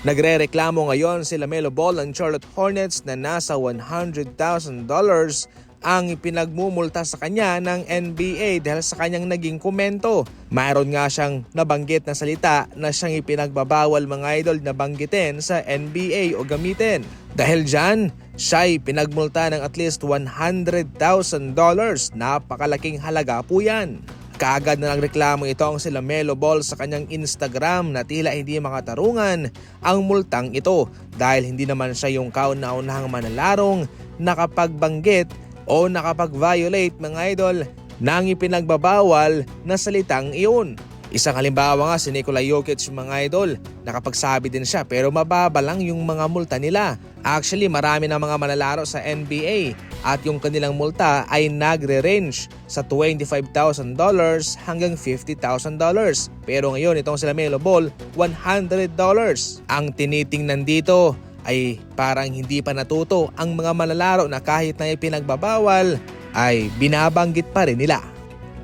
Nagre-reklamo ngayon si Lamelo Ball ng Charlotte Hornets na nasa $100,000 ang ipinagmumulta sa kanya ng NBA dahil sa kanyang naging komento. Mayroon nga siyang nabanggit na salita na siyang ipinagbabawal mga idol na banggitin sa NBA o gamitin. Dahil dyan, siya ay pinagmulta ng at least $100,000. Napakalaking halaga po yan. Kaagad na nagreklamo ito ang sila Melo Ball sa kanyang Instagram na tila hindi makatarungan ang multang ito dahil hindi naman siya yung kauna-unahang manalarong nakapagbanggit o nakapag-violate mga idol ng ipinagbabawal na salitang iyon. Isang halimbawa nga si Nikola Jokic mga idol, nakapagsabi din siya pero mababa lang yung mga multa nila. Actually marami na mga manlalaro sa NBA at yung kanilang multa ay nagre-range sa $25,000 hanggang $50,000. Pero ngayon itong sila Melo Ball, $100. Ang tinitingnan dito ay parang hindi pa natuto ang mga manlalaro na kahit na ipinagbabawal ay binabanggit pa rin nila.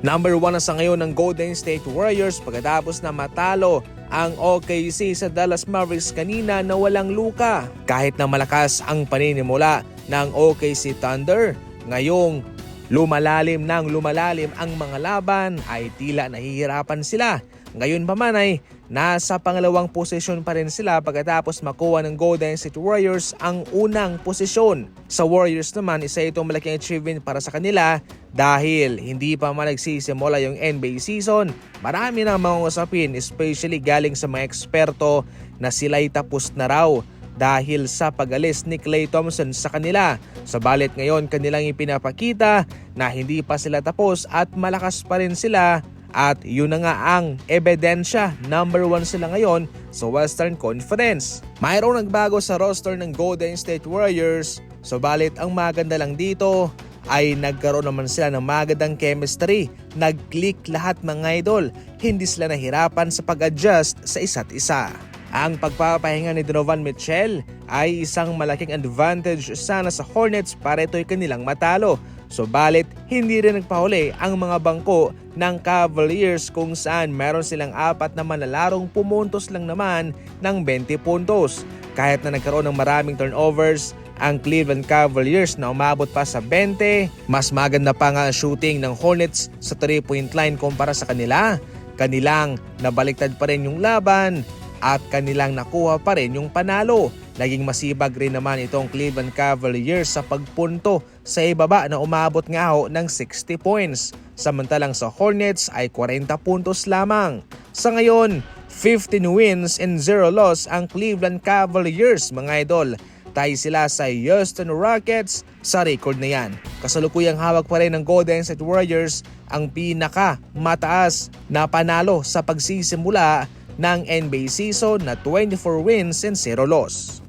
Number 1 na sa ngayon ng Golden State Warriors pagkatapos na matalo ang OKC sa Dallas Mavericks kanina na walang luka. Kahit na malakas ang paninimula ng OKC Thunder, ngayong lumalalim ng lumalalim ang mga laban ay tila nahihirapan sila. Ngayon pa man ay nasa pangalawang posisyon pa rin sila pagkatapos makuha ng Golden State Warriors ang unang posisyon. Sa Warriors naman, isa itong malaking achievement para sa kanila dahil hindi pa man nagsisimula yung NBA season. Marami na mga usapin especially galing sa mga eksperto na sila'y tapos na raw dahil sa pag-alis ni Klay Thompson sa kanila. Sabalit ngayon kanilang ipinapakita na hindi pa sila tapos at malakas pa rin sila at yun na nga ang ebidensya. Number 1 sila ngayon sa Western Conference. Mayroong nagbago sa roster ng Golden State Warriors. Subalit ang maganda lang dito ay nagkaroon naman sila ng magandang chemistry. Nag-click lahat mga idol. Hindi sila nahirapan sa pag-adjust sa isa't isa. Ang pagpapahinga ni Donovan Mitchell ay isang malaking advantage sana sa Hornets para ito'y kanilang matalo. Subalit, hindi rin nagpahuli ang mga bangko ng Cavaliers kung saan meron silang apat na manalarong pumuntos lang naman ng 20 puntos. Kahit na nagkaroon ng maraming turnovers, ang Cleveland Cavaliers na umabot pa sa 20, mas maganda pa nga ang shooting ng Hornets sa 3-point line kumpara sa kanila. Kanilang nabaliktad pa rin yung laban at kanilang nakuha pa rin yung panalo. Naging masibag rin naman itong Cleveland Cavaliers sa pagpunto sa ibaba na umabot nga ho ng 60 points. Samantalang sa Hornets ay 40 puntos lamang. Sa ngayon, 15 wins and 0 loss ang Cleveland Cavaliers mga idol. Tayo sila sa Houston Rockets sa record na yan. Kasalukuyang hawak pa rin ng Golden State Warriors ang pinaka mataas na panalo sa pagsisimula ng NBA season na 24 wins and 0 loss.